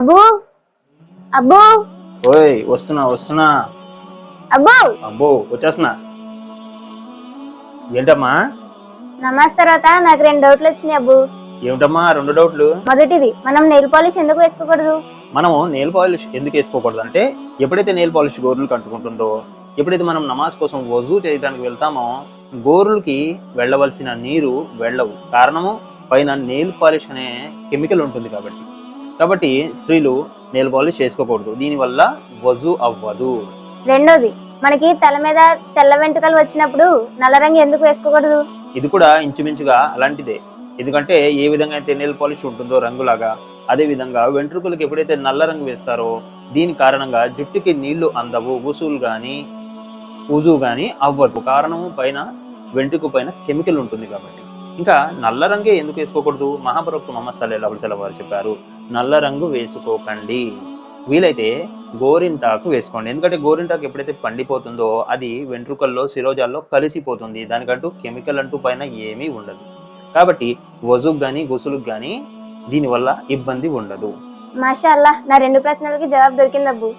అబ్బు! అబ్బు! ఓయ్ వస్తున్నా వస్తున్నా. అబ్బు! అబ్బో వచ్చేస్తున్నా. ఏంటమ్మా? నమాజ్ తర్వాత నాకు రెండు డౌట్లు వచ్చినాయి అబ్బు. ఏమిటమ్మా రెండు డౌట్లు మొదటిది మనం నెయిల్ పాలిష్ ఎందుకు వేసుకోకూడదు? మనము నెయిల్ పాలిష్ ఎందుకు వేసుకోకూడదు? అంటే ఎప్పుడైతే నెయిల్ పాలిష్ గోర్లకు అంటుకుంటుందో ఎప్పుడైతే మనం నమాజ్ కోసం వజూ చేయడానికి వెళ్తామో గోర్లకి వెళ్ళవలసిన నీరు వెళ్ళవు. కారణము పైన నెయిల్ పాలిష్ అనే కెమికల్ ఉంటుంది కాబట్టి. కాబట్టి స్త్రీలు నెయిల్ పాలిష్ వేసుకోకూడదు దీనివల్ల వజూ అవ్వదు. రెండోది మనకి తల మీద తెల్ల వెంట్రుకలు వచ్చినప్పుడు నల్ల రంగు ఎందుకు వేసుకోకూడదు? ఇది కూడా ఇంచుమించుగా అలాంటిదే. ఎందుకంటే ఏ విధంగా అయితే నెయిల్ పాలిష్ ఉంటుందో రంగులాగా అదే విధంగా వెంట్రుకలకు ఎప్పుడైతే నల్ల రంగు వేస్తారో దీని కారణంగా జుట్టుకి నీళ్ళు అందవు ఉసులు గాని ఉజు గాని అవ్వదు. కారణము పైన వెంట్రుక పైన కెమికల్ ఉంటుంది కాబట్టి. ఇంకా నల్ల రంగే ఎందుకు వేసుకోకూడదు? మహాప్రభు మహమ్మద్ సల్లల్లాహు అలైహి వారు చెప్పారు. నల్ల రంగు వేసుకోకండి. వీలైతే గోరింటాకు వేసుకోండి. ఎందుకంటే గోరింటాకు ఎప్పుడైతే పండిపోతుందో అది వెంట్రుకల్లో శిరోజాల్లో కలిసిపోతుంది. దానికంటూ కెమికల్ అంటూ పైన ఏమీ ఉండదు. కాబట్టి వజుకు గాని గుసులుకు గాని దీనివల్ల ఇబ్బంది ఉండదు. మాషా అల్లా నా రెండు ప్రశ్నలకి జవాబు దొరికిందబ్బు.